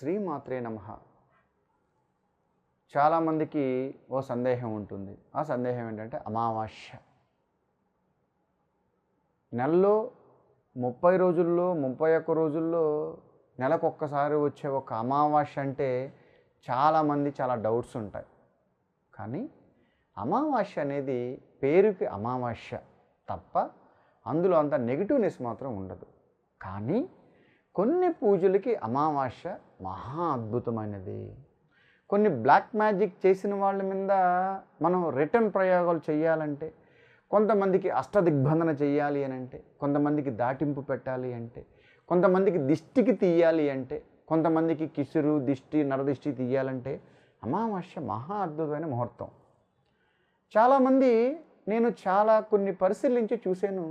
శ్రీమాత్రే నమ. చాలామందికి ఓ సందేహం ఉంటుంది. ఆ సందేహం ఏంటంటే అమావాస్య. నెలలో ముప్పై రోజుల్లో ముప్పై ఒక్క రోజుల్లో నెలకొక్కసారి వచ్చే ఒక అమావాస్య అంటే చాలామంది చాలా డౌట్స్ ఉంటాయి. కానీ అమావాస్య అనేది పేరుకి అమావాస్య తప్ప అందులో అంత నెగిటివ్నెస్ మాత్రం ఉండదు. కానీ కొన్ని పూజలకి అమావాస్య మహా అద్భుతమైనది. కొన్ని బ్లాక్ మ్యాజిక్ చేసిన వాళ్ళ మీద మనం రిటర్న్ ప్రయోగాలు చేయాలంటే కొంతమందికి అష్టదిగ్బంధన చేయాలి అని అంటే కొంతమందికి దాటింపు పెట్టాలి అంటే కొంతమందికి దిష్టికి తీయాలి అంటే కొంతమందికి కిసురు దిష్టి నరదిష్టి తీయాలంటే అమావాస్య మహా అద్భుతమైన ముహూర్తం. చాలామంది నేను చాలా కొన్ని పరిశీలించి చూశాను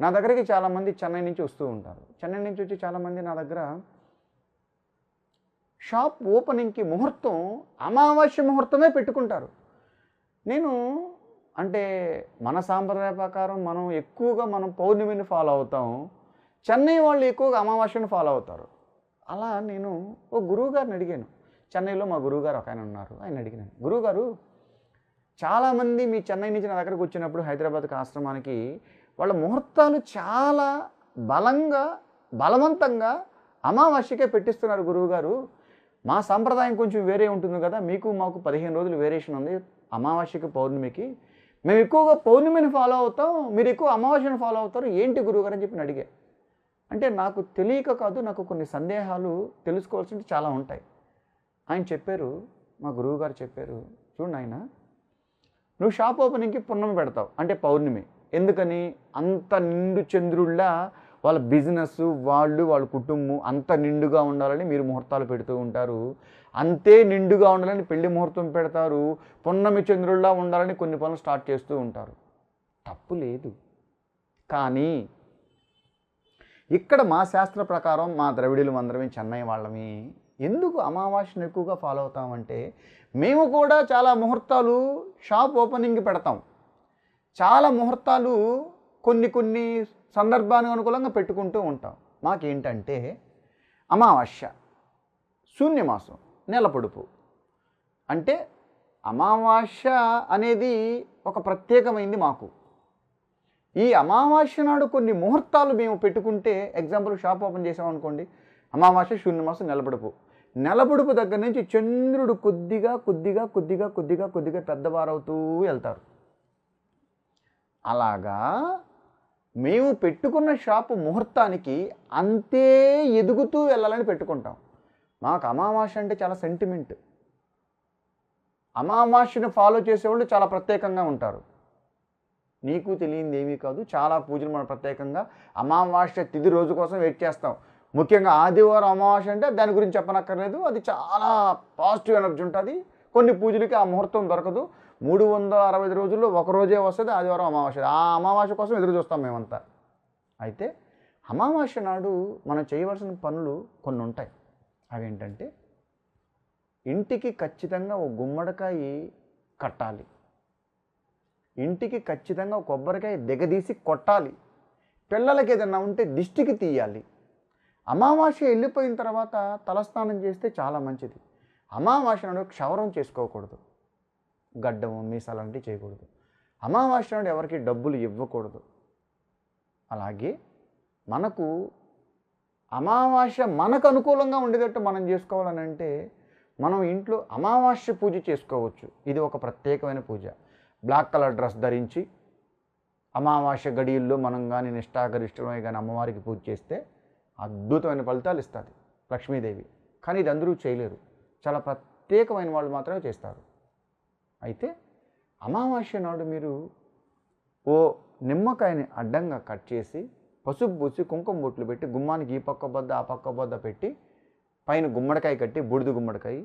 నా దగ్గరికి చాలామంది చెన్నై నుంచి వస్తూ ఉంటారు. చెన్నై నుంచి వచ్చి చాలామంది నా దగ్గర షాప్ ఓపెనింగ్కి ముహూర్తం అమావాస్య ముహూర్తమే పెట్టుకుంటారు. నేను అంటే మన సాంప్రదాయ ప్రకారం మనం ఎక్కువగా మనం పౌర్ణమిని ఫాలో అవుతాం. చెన్నై వాళ్ళు ఎక్కువగా అమావాస్యను ఫాలో అవుతారు. అలా నేను ఓ గురువు గారిని అడిగాను. చెన్నైలో మా గురువుగారు ఒక ఆయన ఉన్నారు. ఆయన అడిగినాను. గురువుగారు చాలామంది మీ చెన్నై నుంచి నా దగ్గరకు వచ్చినప్పుడు హైదరాబాద్కి ఆశ్రమానికి వాళ్ళ ముహూర్తాలు చాలా బలంగా బలవంతంగా అమావాస్యకే పెట్టిస్తున్నారు గురువుగారు. మా సాంప్రదాయం కొంచెం వేరే ఉంటుంది కదా మీకు మాకు పదిహేను రోజులు వేరియేషన్ ఉంది అమావాస్యకి పౌర్ణమికి. మేము ఎక్కువగా పౌర్ణమిని ఫాలో అవుతాం మీరు ఎక్కువ అమావాస్యను ఫాలో అవుతారు ఏంటి గురువుగారు అని చెప్పి అడిగా. అంటే నాకు తెలియక కాదు నాకు కొన్ని సందేహాలు తెలుసుకోవాల్సినవి చాలా ఉంటాయి. ఆయన చెప్పారు మా గురువుగారు చెప్పారు చూడండి ఆయన నువ్వు షాప్ ఓపెనింగ్కి పున్నమి పెడతావు అంటే పౌర్ణమి. ఎందుకని అంత నిండు చంద్రుళ్ళ వాళ్ళ బిజినెస్ వాళ్ళు వాళ్ళ కుటుంబం అంత నిండుగా ఉండాలని మీరు ముహూర్తాలు పెడుతూ ఉంటారు. అంతే నిండుగా ఉండాలని పెళ్ళి ముహూర్తం పెడతారు. పున్నమి చంద్రుల్లా ఉండాలని కొన్ని పనులు స్టార్ట్ చేస్తూ ఉంటారు. తప్పు లేదు. కానీ ఇక్కడ మా శాస్త్ర ప్రకారం మా ద్రవిడులు అందరమే చెన్నై వాళ్ళమి. ఎందుకు అమావాస్యను ఎక్కువగా ఫాలో అవుతామంటే మేము కూడా చాలా ముహూర్తాలు షాప్ ఓపెనింగ్ పెడతాం. చాలా ముహూర్తాలు కొన్ని కొన్ని సందర్భానికి అనుకూలంగా పెట్టుకుంటూ ఉంటాం. మాకేంటంటే అమావాస్య శూన్యమాసం నెల పొడుపు. అంటే అమావాస్య అనేది ఒక ప్రత్యేకమైంది మాకు. ఈ అమావాస్య నాడు కొన్ని ముహూర్తాలు మేము పెట్టుకుంటే ఎగ్జాంపుల్ షాప్ ఓపెన్ చేసామనుకోండి అమావాస్య శూన్యమాసం నెలబడుపు నెలబడుపు దగ్గర నుంచి చంద్రుడు కొద్దిగా కొద్దిగా కొద్దిగా కొద్దిగా కొద్దిగా పెద్దవారవుతూ వెళ్తారు. అలాగా మేము పెట్టుకున్న షాపు ముహూర్తానికి అంతే ఎదుగుతూ వెళ్ళాలని పెట్టుకుంటాం. మాకు అమావాస్య అంటే చాలా సెంటిమెంట్ అమావాస్యను ఫాలో చేసేవాళ్ళు చాలా ప్రత్యేకంగా ఉంటారు. నీకు తెలియంది ఏమీ కాదు చాలా పూజలు మనం ప్రత్యేకంగా అమావాస్య తిది రోజు కోసం వెయిట్ చేస్తాం. ముఖ్యంగా ఆదివారం అమావాస్య అంటే దాని గురించి చెప్పనక్కర్లేదు అది చాలా పాజిటివ్ ఎనర్జీ ఉంటుంది. కొన్ని పూజలకి ఆ ముహూర్తం దొరకదు. మూడు వందల అరవై ఐదు రోజుల్లో ఒక రోజే వస్తుంది ఆదివారం అమావాస్య. ఆ అమావాస్య కోసం ఎదురు చూస్తాం మేమంతా. అయితే అమావాస్య నాడు మనం చేయవలసిన పనులు కొన్ని ఉంటాయి. అవేంటంటే ఇంటికి ఖచ్చితంగా ఒక గుమ్మడికాయ కట్టాలి. ఇంటికి ఖచ్చితంగా కొబ్బరికాయ దిగదీసి కొట్టాలి. పిల్లలకి ఏదైనా ఉంటే దిష్టికి తీయాలి. అమావాస్య వెళ్ళిపోయిన తర్వాత తలస్నానం చేస్తే చాలా మంచిది. అమావాస్య నాడు క్షవరం చేసుకోకూడదు. గడ్డము మీసాలు అలాంటివి చేయకూడదు. అమావాస్య నాడు ఎవరికి డబ్బులు ఇవ్వకూడదు. అలాగే మనకు అమావాస్య మనకు అనుకూలంగా ఉండేటట్టు మనం చేసుకోవాలని అంటే మనం ఇంట్లో అమావాస్య పూజ చేసుకోవచ్చు. ఇది ఒక ప్రత్యేకమైన పూజ. బ్లాక్ కలర్ డ్రెస్ ధరించి అమావాస్య గడియల్లో మనం కానీ నిష్ఠాగరిష్టమై కానీ అమ్మవారికి పూజ చేస్తే అద్భుతమైన ఫలితాలు ఇస్తుంది లక్ష్మీదేవి. కానీ ఇది అందరూ చేయలేరు. చాలా ప్రత్యేకమైన వాళ్ళు మాత్రమే చేస్తారు. అయితే అమావాస్య నాడు మీరు ఓ నిమ్మకాయని అడ్డంగా కట్ చేసి పసుపు పూసి కుంకుమ బొట్లు పెట్టి గుమ్మానికి ఈ పక్క బద్ద ఆ పక్క బద్ద పెట్టి పైన గుమ్మడికాయ కట్టి బూడిద గుమ్మడికాయ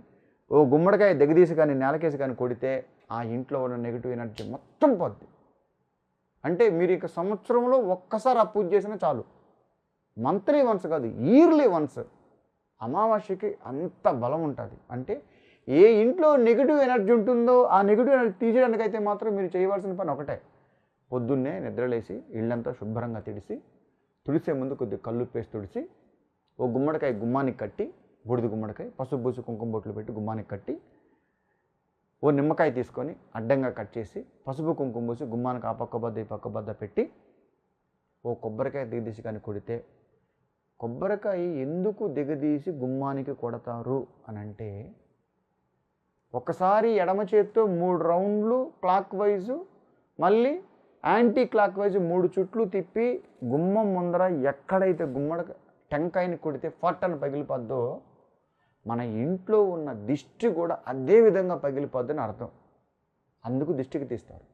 ఓ గుమ్మడికాయ దిగదీసి కానీ నేలకేసి కానీ కొడితే ఆ ఇంట్లో ఉన్న నెగిటివ్ ఎనర్జీ మొత్తం పోద్ది. అంటే మీరు ఇక సంవత్సరంలో ఒక్కసారి ఆ పూజ చేసినా చాలు. మంత్లీ వన్స్ కాదు ఇయర్లీ వన్స్ అమావాస్యకి అంత బలం ఉంటుంది. అంటే ఏ ఇంట్లో నెగిటివ్ ఎనర్జీ ఉంటుందో ఆ నెగిటివ్ ఎనర్జీ తీసేయడానికైతే మాత్రం మీరు చేయవలసిన పని ఒకటే. పొద్దున్నే నిద్రలేసి ఇళ్ళంతా శుభ్రంగా తుడిసి తుడిసే ముందు కొద్దిగా కళ్ళు పేసి తుడిసి ఓ గుమ్మడికాయ గుమ్మానికి కట్టి బూడిద గుమ్మడికాయ పసుపు బూసి కుంకుమ బొట్లు పెట్టి గుమ్మానికి కట్టి ఓ నిమ్మకాయ తీసుకొని అడ్డంగా కట్ చేసి పసుపు కుంకుమ పూసి గుమ్మానికి ఆ పక్క బద్ద ఈ పక్క బద్ద పెట్టి ఓ కొబ్బరికాయ దిగదీసి కానీ కొడితే కొబ్బరికాయ ఎందుకు దిగదీసి గుమ్మానికి కొడతారు అని అంటే ఒకసారి ఎడమ చేత్తో మూడు రౌండ్లు క్లాక్ వైజు మళ్ళీ యాంటీ క్లాక్ వైజ్ మూడు చుట్లు తిప్పి గుమ్మం ముందర ఎక్కడైతే గుమ్మడ టెంకాయని కొడితే ఫట్ అని పగిలిపోద్దో మన ఇంట్లో ఉన్న దిష్టి కూడా అదే విధంగా పగిలిపోద్దని అర్థం. అందుకు దిష్టికి తీస్తారు.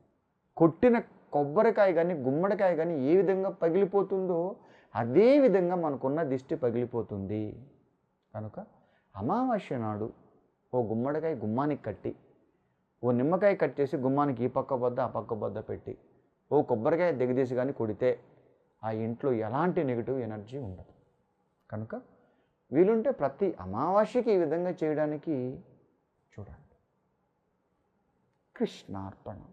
కొట్టిన కొబ్బరికాయ కానీ గుమ్మడికాయ కానీ ఏ విధంగా పగిలిపోతుందో అదే విధంగా మనకున్న దిష్టి పగిలిపోతుంది. కనుక అమావాస్య నాడు ఓ గుమ్మడికాయ గుమ్మానికి కట్టి ఓ నిమ్మకాయ కట్ చేసి గుమ్మానికి ఈ పక్క బద్ద ఆ పక్క బద్ద పెట్టి ఓ కొబ్బరికాయ దిగదీసి కానీ కొడితే ఆ ఇంట్లో ఎలాంటి నెగిటివ్ ఎనర్జీ ఉండదు. కనుక వీలుంటే ప్రతి అమావాస్యకి ఈ విధంగా చేయడానికి చూడండి. కృష్ణార్పణం.